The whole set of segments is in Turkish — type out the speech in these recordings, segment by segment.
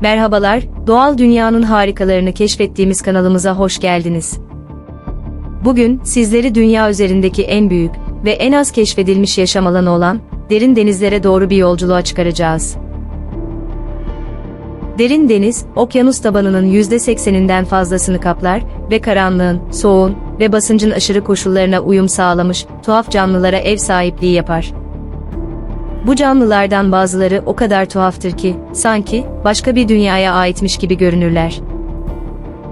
Merhabalar, doğal dünyanın harikalarını keşfettiğimiz kanalımıza hoş geldiniz. Bugün sizleri dünya üzerindeki en büyük ve en az keşfedilmiş yaşam alanı olan derin denizlere doğru bir yolculuğa çıkaracağız. Derin deniz, okyanus tabanının %80'inden fazlasını kaplar ve karanlığın, soğuğun ve basıncın aşırı koşullarına uyum sağlamış tuhaf canlılara ev sahipliği yapar. Bu canlılardan bazıları o kadar tuhaftır ki, sanki başka bir dünyaya aitmiş gibi görünürler.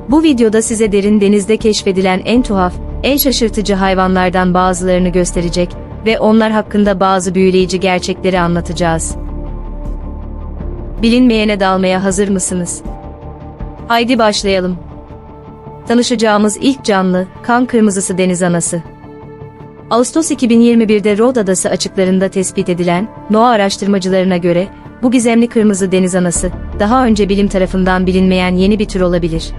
Bu videoda size derin denizde keşfedilen en tuhaf, en şaşırtıcı hayvanlardan bazılarını gösterecek ve onlar hakkında bazı büyüleyici gerçekleri anlatacağız. Bilinmeyene dalmaya hazır mısınız? Haydi başlayalım. Tanışacağımız ilk canlı, kan kırmızısı deniz anası. Ağustos 2021'de Rod Adası açıklarında tespit edilen, NOAA araştırmacılarına göre, bu gizemli kırmızı deniz anası, daha önce bilim tarafından bilinmeyen yeni bir tür olabilir.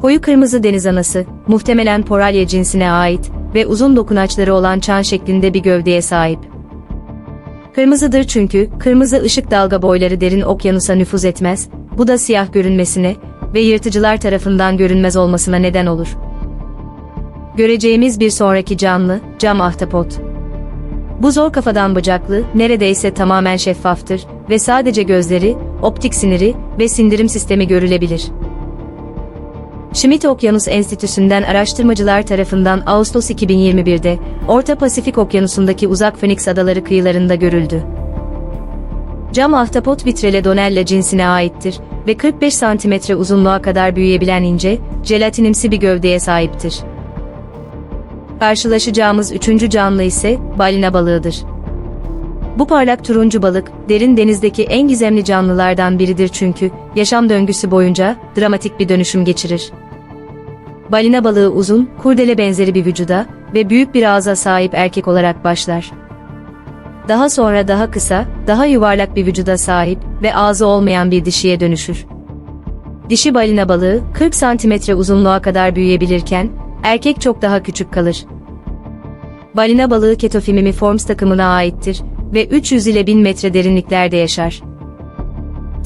Koyu kırmızı deniz anası, muhtemelen Poralya cinsine ait ve uzun dokunaçları olan çan şeklinde bir gövdeye sahip. Kırmızıdır çünkü, kırmızı ışık dalga boyları derin okyanusa nüfuz etmez, bu da siyah görünmesine ve yırtıcılar tarafından görünmez olmasına neden olur. Göreceğimiz bir sonraki canlı, cam ahtapot. Bu zor kafadan bacaklı, neredeyse tamamen şeffaftır ve sadece gözleri, optik siniri ve sindirim sistemi görülebilir. Schmidt Okyanus Enstitüsü'nden araştırmacılar tarafından Ağustos 2021'de Orta Pasifik Okyanusu'ndaki uzak Phoenix adaları kıyılarında görüldü. Cam ahtapot Vitreledonella cinsine aittir ve 45 cm uzunluğa kadar büyüyebilen ince, jelatinimsi bir gövdeye sahiptir. Karşılaşacağımız üçüncü canlı ise balina balığıdır. Bu parlak turuncu balık, derin denizdeki en gizemli canlılardan biridir çünkü, yaşam döngüsü boyunca, dramatik bir dönüşüm geçirir. Balina balığı uzun, kurdele benzeri bir vücuda ve büyük bir ağza sahip erkek olarak başlar. Daha sonra daha kısa, daha yuvarlak bir vücuda sahip ve ağzı olmayan bir dişiye dönüşür. Dişi balina balığı 40 cm uzunluğa kadar büyüyebilirken, erkek çok daha küçük kalır. Balina balığı Ketofimimiforms takımına aittir ve 300 ile 1000 metre derinliklerde yaşar.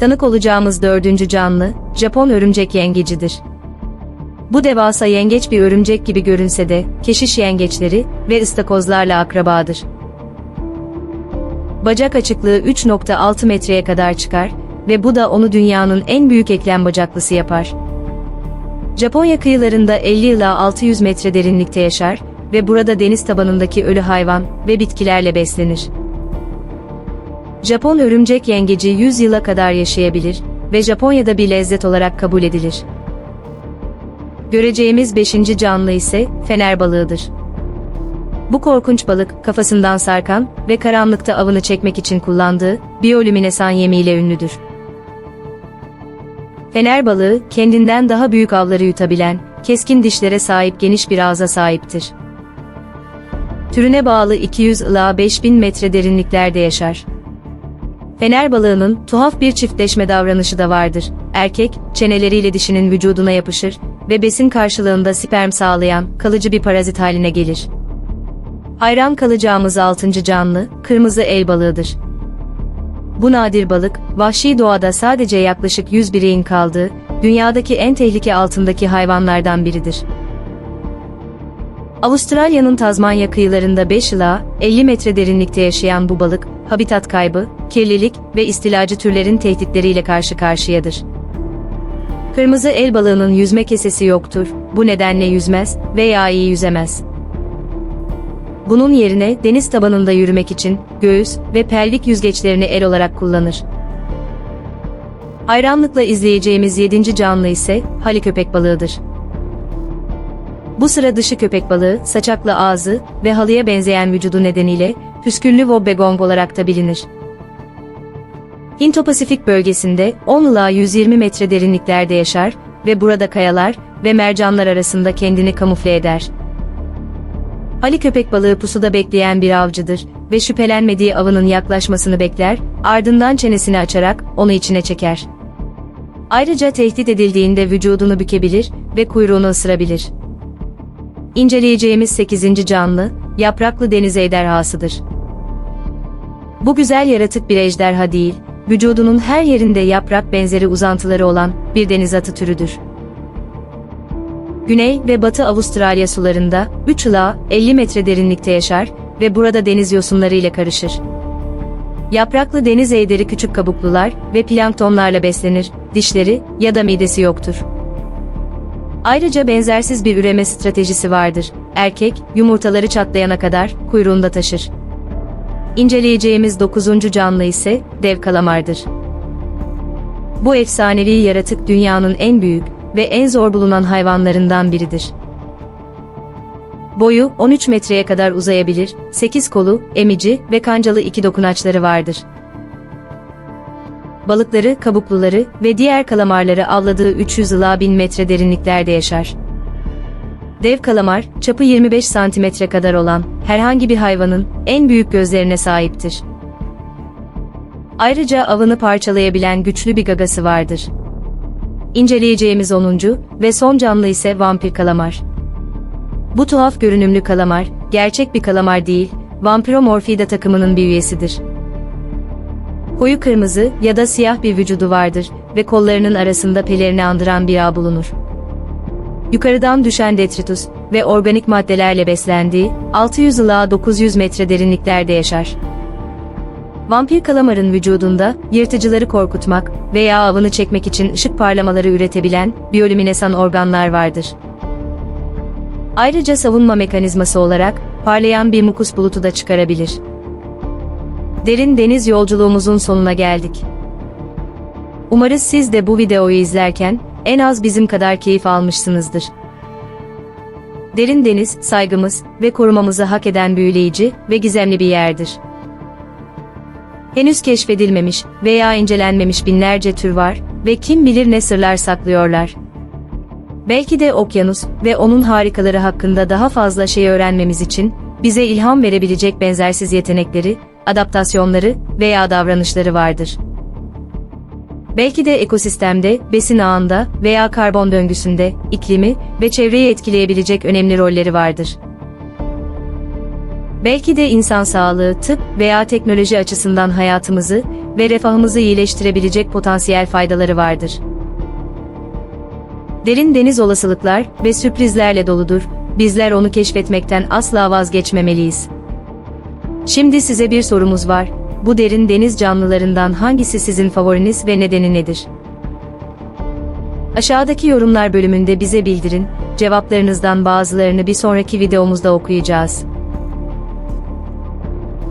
Tanık olacağımız dördüncü canlı, Japon örümcek yengecidir. Bu devasa yengeç bir örümcek gibi görünse de, keşiş yengeçleri ve ıstakozlarla akrabadır. Bacak açıklığı 3.6 metreye kadar çıkar ve bu da onu dünyanın en büyük eklem bacaklısı yapar. Japonya kıyılarında 50 ila 600 metre derinlikte yaşar ve burada deniz tabanındaki ölü hayvan ve bitkilerle beslenir. Japon örümcek yengeci 100 yıla kadar yaşayabilir ve Japonya'da bir lezzet olarak kabul edilir. Göreceğimiz beşinci canlı ise fener balığıdır. Bu korkunç balık, kafasından sarkan ve karanlıkta avını çekmek için kullandığı biyolüminesan yemiyle ünlüdür. Fener balığı, kendinden daha büyük avları yutabilen, keskin dişlere sahip geniş bir ağza sahiptir. Türüne bağlı 200 ila 5000 metre derinliklerde yaşar. Fener balığının tuhaf bir çiftleşme davranışı da vardır. Erkek, çeneleriyle dişinin vücuduna yapışır ve besin karşılığında sperm sağlayan kalıcı bir parazit haline gelir. Hayran kalacağımız altıncı canlı, kırmızı el balığıdır. Bu nadir balık, vahşi doğada sadece yaklaşık 100 bireyin kaldığı, dünyadaki en tehlike altındaki hayvanlardan biridir. Avustralya'nın Tazmanya kıyılarında 5 ila 50 metre derinlikte yaşayan bu balık, habitat kaybı, kirlilik ve istilacı türlerin tehditleriyle karşı karşıyadır. Kırmızı el balığının yüzme kesesi yoktur, bu nedenle yüzmez veya iyi yüzemez. Bunun yerine deniz tabanında yürümek için göğüs ve pelvik yüzgeçlerini el olarak kullanır. Hayranlıkla izleyeceğimiz yedinci canlı ise hali köpek balığıdır. Bu sıra dışı köpek balığı, saçaklı ağzı ve halıya benzeyen vücudu nedeniyle püsküllü wobbegong olarak da bilinir. Hint-Pasifik bölgesinde 10 ila 120 metre derinliklerde yaşar ve burada kayalar ve mercanlar arasında kendini kamufle eder. Ali köpek balığı pusuda bekleyen bir avcıdır ve şüphelenmediği avının yaklaşmasını bekler, ardından çenesini açarak onu içine çeker. Ayrıca tehdit edildiğinde vücudunu bükebilir ve kuyruğunu ısırabilir. İnceleyeceğimiz 8. canlı, yapraklı deniz ejderhasıdır. Bu güzel yaratık bir ejderha değil, vücudunun her yerinde yaprak benzeri uzantıları olan bir deniz atı türüdür. Güney ve Batı Avustralya sularında 3 ila 50 metre derinlikte yaşar ve burada deniz yosunları ile karışır. Yapraklı deniz ejderi küçük kabuklular ve planktonlarla beslenir, dişleri ya da midesi yoktur. Ayrıca benzersiz bir üreme stratejisi vardır. Erkek, yumurtaları çatlayana kadar kuyruğunda taşır. İnceleyeceğimiz dokuzuncu canlı ise dev kalamardır. Bu efsanevi yaratık dünyanın en büyük ve en zor bulunan hayvanlarından biridir. Boyu 13 metreye kadar uzayabilir, 8 kolu, emici ve kancalı iki dokunaçları vardır. Balıkları, kabukluları ve diğer kalamarları avladığı 300 ila 1000 metre derinliklerde yaşar. Dev kalamar, çapı 25 santimetre kadar olan herhangi bir hayvanın en büyük gözlerine sahiptir. Ayrıca avını parçalayabilen güçlü bir gagası vardır. İnceleyeceğimiz 10. ve son canlı ise vampir kalamar. Bu tuhaf görünümlü kalamar, gerçek bir kalamar değil, Vampiromorphida takımının bir üyesidir. Koyu kırmızı ya da siyah bir vücudu vardır ve kollarının arasında pelerini andıran bir ağ bulunur. Yukarıdan düşen detritus ve organik maddelerle beslendiği 600 ila 900 metre derinliklerde yaşar. Vampir kalamarın vücudunda yırtıcıları korkutmak veya avını çekmek için ışık parlamaları üretebilen biyolüminesan organlar vardır. Ayrıca savunma mekanizması olarak parlayan bir mukus bulutu da çıkarabilir. Derin deniz yolculuğumuzun sonuna geldik. Umarız siz de bu videoyu izlerken en az bizim kadar keyif almışsınızdır. Derin deniz, saygımız ve korumamızı hak eden büyüleyici ve gizemli bir yerdir. Henüz keşfedilmemiş veya incelenmemiş binlerce tür var ve kim bilir ne sırlar saklıyorlar. Belki de okyanus ve onun harikaları hakkında daha fazla şey öğrenmemiz için bize ilham verebilecek benzersiz yetenekleri, adaptasyonları veya davranışları vardır. Belki de ekosistemde, besin ağında veya karbon döngüsünde, iklimi ve çevreyi etkileyebilecek önemli rolleri vardır. Belki de insan sağlığı, tıp veya teknoloji açısından hayatımızı ve refahımızı iyileştirebilecek potansiyel faydaları vardır. Derin deniz olasılıklar ve sürprizlerle doludur. Bizler onu keşfetmekten asla vazgeçmemeliyiz. Şimdi size bir sorumuz var. Bu derin deniz canlılarından hangisi sizin favoriniz ve nedeni nedir? Aşağıdaki yorumlar bölümünde bize bildirin. Cevaplarınızdan bazılarını bir sonraki videomuzda okuyacağız.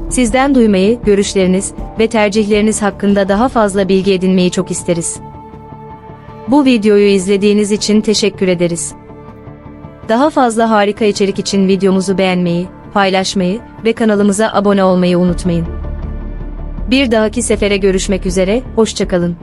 Sizden duymayı, görüşleriniz ve tercihleriniz hakkında daha fazla bilgi edinmeyi çok isteriz. Bu videoyu izlediğiniz için teşekkür ederiz. Daha fazla harika içerik için videomuzu beğenmeyi, paylaşmayı ve kanalımıza abone olmayı unutmayın. Bir dahaki sefere görüşmek üzere, hoşçakalın.